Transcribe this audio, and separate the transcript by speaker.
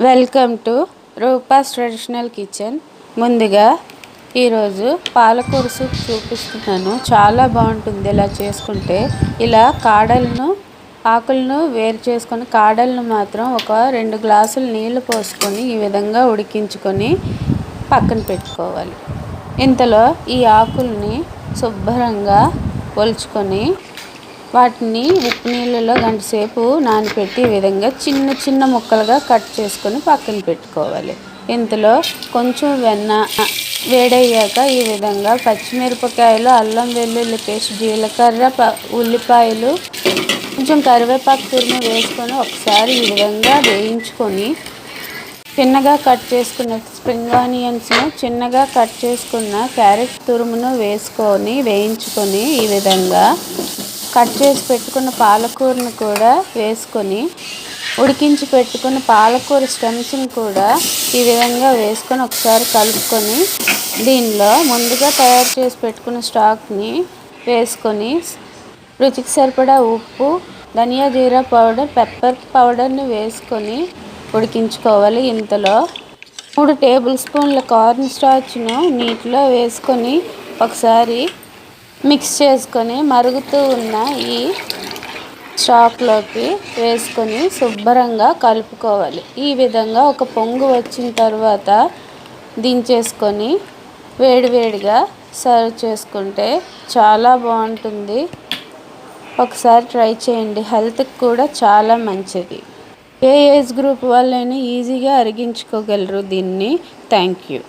Speaker 1: Welcome to Rupa's traditional kitchen. ముందుగా ఈరోజు పాలకూర సూప్ చూపిస్తున్నాను. చాలా బాగుంటుంది ఇలా చేసుకుంటే. ఇలా కాడలను ఆకులను వేరు చేసుకొని కాడలను మాత్రం ఒక రెండు గ్లాసులు నీళ్ళు పోసుకొని ఈ విధంగా ఉడికించుకొని పక్కన పెట్టుకోవాలి. ఇంతలో ఈ ఆకుల్ని శుభ్రంగా ఒలుచుకొని వాటిని ఉప్పు నీళ్ళలో గంట సేపు నానబెట్టి ఈ విధంగా చిన్న చిన్న ముక్కలుగా కట్ చేసుకొని పక్కన పెట్టుకోవాలి. ఇంతలో కొంచెం వెన్న వేడయ్యాక ఈ విధంగా పచ్చిమిరపకాయలు అల్లం వెల్లుల్లి పేస్ట్ జీలకర్ర ప ఉల్లిపాయలు కొంచెం కరివేపాకు తురుము వేసుకొని ఒకసారి ఈ విధంగా వేయించుకొని చిన్నగా కట్ చేసుకున్న స్ప్రింగ్ ఆనియన్స్ను చిన్నగా కట్ చేసుకున్న క్యారెట్ తురుమును వేసుకొని వేయించుకొని ఈ విధంగా కట్ చేసి పెట్టుకున్న పాలకూరను కూడా వేసుకొని ఉడికించి పెట్టుకున్న పాలకూర స్టెమ్స్ని కూడా ఈ విధంగా వేసుకొని ఒకసారి కలుపుకొని దీనిలో ముందుగా తయారు చేసి పెట్టుకున్న స్టాక్ని వేసుకొని రుచికి సరిపడా ఉప్పు ధనియా జీరా పౌడర్ పెప్పర్ పౌడర్ని వేసుకొని ఉడికించుకోవాలి ఇంతలో. మూడు టేబుల్ స్పూన్ల కార్న్ స్టాచ్ను నీటిలో వేసుకొని ఒకసారి మిక్స్ చేసుకొని మరుగుతూ ఉన్న ఈ షాప్లోకి వేసుకొని శుభ్రంగా కలుపుకోవాలి. ఈ విధంగా ఒక పొంగు వచ్చిన తర్వాత దించేసుకొని వేడివేడిగా సర్వ్ చేసుకుంటే చాలా బాగుంటుంది. ఒకసారి ట్రై చేయండి. హెల్త్కి కూడా చాలా మంచిది. ఏ ఏజ్ గ్రూప్ వాళ్ళైనా ఈజీగా అరిగించుకోగలరు దీన్ని. Thank you.